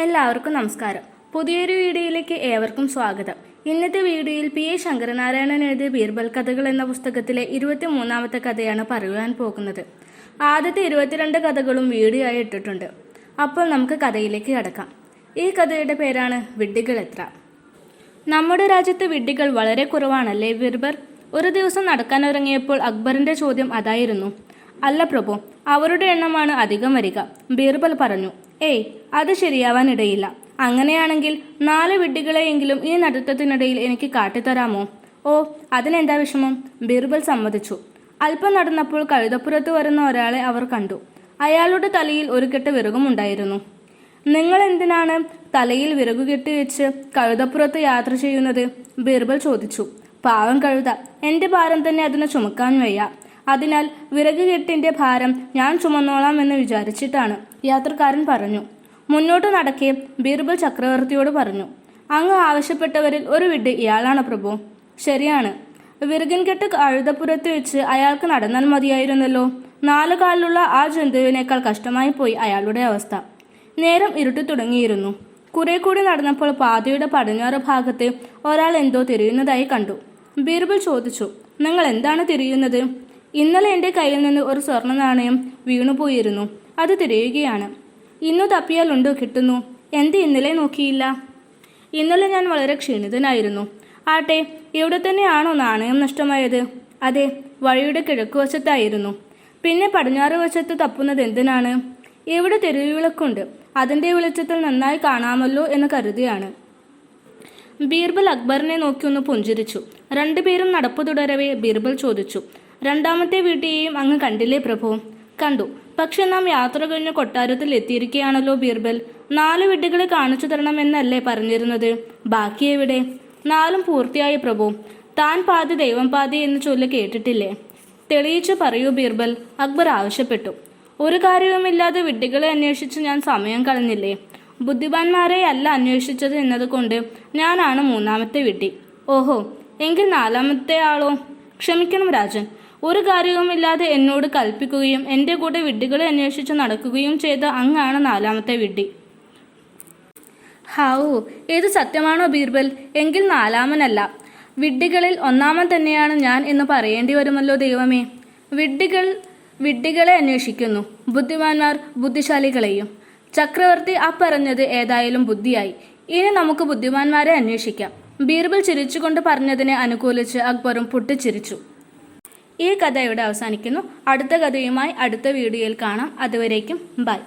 എല്ലാവർക്കും നമസ്കാരം. പുതിയൊരു വീഡിയോയിലേക്ക് ഏവർക്കും സ്വാഗതം. ഇന്നത്തെ വീഡിയോയിൽ പി എ ശങ്കരനാരായണൻ എഴുതിയ ബീർബൽ കഥകൾ എന്ന പുസ്തകത്തിലെ ഇരുപത്തി മൂന്നാമത്തെ കഥയാണ് പറയുവാൻ പോകുന്നത്. ആദ്യത്തെ ഇരുപത്തിരണ്ട് കഥകളും വീഡിയോ ആയി ഇട്ടിട്ടുണ്ട്. അപ്പോൾ നമുക്ക് കഥയിലേക്ക് കടക്കാം. ഈ കഥയുടെ പേരാണ് വിഡ്ഢികൾ എത്ര നമ്മുടെ രാജ്യത്ത് വിഡ്ഢികൾ വളരെ കുറവാണല്ലേ ബീർബർ ഒരു ദിവസം നടക്കാനിറങ്ങിയപ്പോൾ അക്ബറിന്റെ ചോദ്യം അതായിരുന്നു. അല്ല പ്രഭു അവരുടെ എണ്ണമാണ് അധികം വരിക. ബീർബൽ പറഞ്ഞു ഏയ് അത് ശരിയാവാനിടയില്ല. അങ്ങനെയാണെങ്കിൽ നാല് വിഡ്ഢികളെയെങ്കിലും ഈ നടത്തത്തിനിടയിൽ എനിക്ക് കാട്ടിത്തരാമോ? ഓ അതിനെന്താ വിഷമം? ബീർബൽ സമ്മതിച്ചു. അല്പം നടന്നപ്പോൾ കഴുതപ്പുറത്ത് വരുന്ന ഒരാളെ അവർ കണ്ടു. അയാളുടെ തലയിൽ ഒരു കെട്ട് വിറകുമുണ്ടായിരുന്നു. നിങ്ങൾ എന്തിനാണ് തലയിൽ വിറകു കെട്ടിവെച്ച് കഴുതപ്പുറത്ത് യാത്ര ചെയ്യുന്നത്? ബീർബൽ ചോദിച്ചു. പാവം കഴുത എന്റെ ഭാരം തന്നെ അതിനെ ചുമക്കാൻ വയ്യ. അതിനാൽ വിറക് കെട്ടിന്റെ ഭാരം ഞാൻ ചുമന്നോളാം എന്ന് വിചാരിച്ചിട്ടാണ്. യാത്രക്കാരൻ പറഞ്ഞു. മുന്നോട്ട് നടക്കെ ബീർബൽ ചക്രവർത്തിയോട് പറഞ്ഞു. അങ്ങ് ആവശ്യപ്പെട്ടവരിൽ ഒരു വിഡ് ഇയാളാണ് പ്രഭു. ശരിയാണ്. വിറകിൻ അഴുതപ്പുരത്ത് വെച്ച് അയാൾക്ക് നടന്നാൽ മതിയായിരുന്നല്ലോ. നാലു കാലിലുള്ള ആ ജന്തുവിനേക്കാൾ കഷ്ടമായി പോയി അയാളുടെ അവസ്ഥ. നേരം ഇരുട്ടി തുടങ്ങിയിരുന്നു. കുറെ കൂടി നടന്നപ്പോൾ പാതയുടെ പടിഞ്ഞാറ് ഭാഗത്ത് ഒരാൾ എന്തോ തിരിയുന്നതായി കണ്ടു. ബീർബൽ ചോദിച്ചു നിങ്ങൾ എന്താണ് തിരിയുന്നത്? ഇന്നലെ എന്റെ കയ്യിൽ നിന്ന് ഒരു സ്വർണ നാണയം വീണുപോയിരുന്നു. അത് തിരയുകയാണ്. ഇന്നു തപ്പിയാൽ ഉണ്ടോ കിട്ടുന്നു? എന്ത് ഇന്നലെ നോക്കിയില്ല? ഇന്നലെ ഞാൻ വളരെ ക്ഷീണിതനായിരുന്നു. ആട്ടെ ഇവിടെ തന്നെയാണോ നാണയം നഷ്ടമായത്? അതെ വഴിയുടെ കിഴക്കുവശത്തായിരുന്നു. പിന്നെ പടിഞ്ഞാറ് വശത്ത് തപ്പുന്നത് എന്തിനാണ്? ഇവിടെ തെരുവിളക്കുണ്ട്? അതിന്റെ വെളിച്ചത്തിൽ നന്നായി കാണാമല്ലോ എന്ന് കരുതിയാണ്. ബീർബൽ അക്ബറിനെ നോക്കി ഒന്ന് പുഞ്ചിരിച്ചു. രണ്ടുപേരും നടപ്പ് തുടരവേ ബീർബൽ ചോദിച്ചു. രണ്ടാമത്തെ വീട്ടിയെയും അങ്ങ് കണ്ടില്ലേ പ്രഭു? കണ്ടു. പക്ഷെ നാം യാത്ര കഴിഞ്ഞ് കൊട്ടാരത്തിൽ എത്തിയിരിക്കുകയാണല്ലോ ബീർബൽ. നാല് വിഡ്ഢികളെ കാണിച്ചു തരണമെന്നല്ലേ പറഞ്ഞിരുന്നത്. ബാക്കി എവിടെ? നാലും പൂർത്തിയായി പ്രഭു. താൻ പാതി ദൈവം പാതി എന്ന് ചൊല്ല് കേട്ടിട്ടില്ലേ? തെളിയിച്ചു പറയൂ ബീർബൽ. അക്ബർ ആവശ്യപ്പെട്ടു. ഒരു കാര്യവുമില്ലാതെ വിഡ്ഢികളെ അന്വേഷിച്ച് ഞാൻ സമയം കളഞ്ഞില്ലേ? ബുദ്ധിമാന്മാരെ അല്ല അന്വേഷിച്ചത് എന്നതുകൊണ്ട് ഞാനാണ് മൂന്നാമത്തെ വിഡ്ഢി. ഓഹോ എങ്കിൽ നാലാമത്തെ ആളോ? ക്ഷമിക്കണം രാജൻ. ഒരു കാര്യവുമില്ലാതെ എന്നോട് കൽപ്പിക്കുകയും എന്റെ കൂടെ വിഡ്ഢികളെ അന്വേഷിച്ച് നടക്കുകയും ചെയ്ത അങ്ങാണ് നാലാമത്തെ വിഡ്ഢി. ഹാവു ഏത് സത്യമാണോ ബീർബൽ? എങ്കിൽ നാലാമനല്ല. വിഡ്ഢികളിൽ ഒന്നാമൻ തന്നെയാണ് ഞാൻ എന്ന് പറയേണ്ടി വരുമല്ലോ ദൈവമേ. വിഡ്ഢികൾ വിഡ്ഢികളെ അന്വേഷിക്കുന്നു. ബുദ്ധിമാന്മാർ ബുദ്ധിശാലികളെയും. ചക്രവർത്തി ആ പറഞ്ഞത് ഏതായാലും ബുദ്ധിയായി. ഇനി നമുക്ക് ബുദ്ധിമാന്മാരെ അന്വേഷിക്കാം. ബീർബൽ ചിരിച്ചുകൊണ്ട് പറഞ്ഞതിനെ അനുകൂലിച്ച് അക്ബറും പൊട്ടിച്ചിരിച്ചു. ഈ കഥ ഇവിടെ അവസാനിക്കുന്നു. അടുത്ത കഥയുമായി അടുത്ത വീഡിയോയിൽ കാണാം. അതുവരേക്കും ബൈ.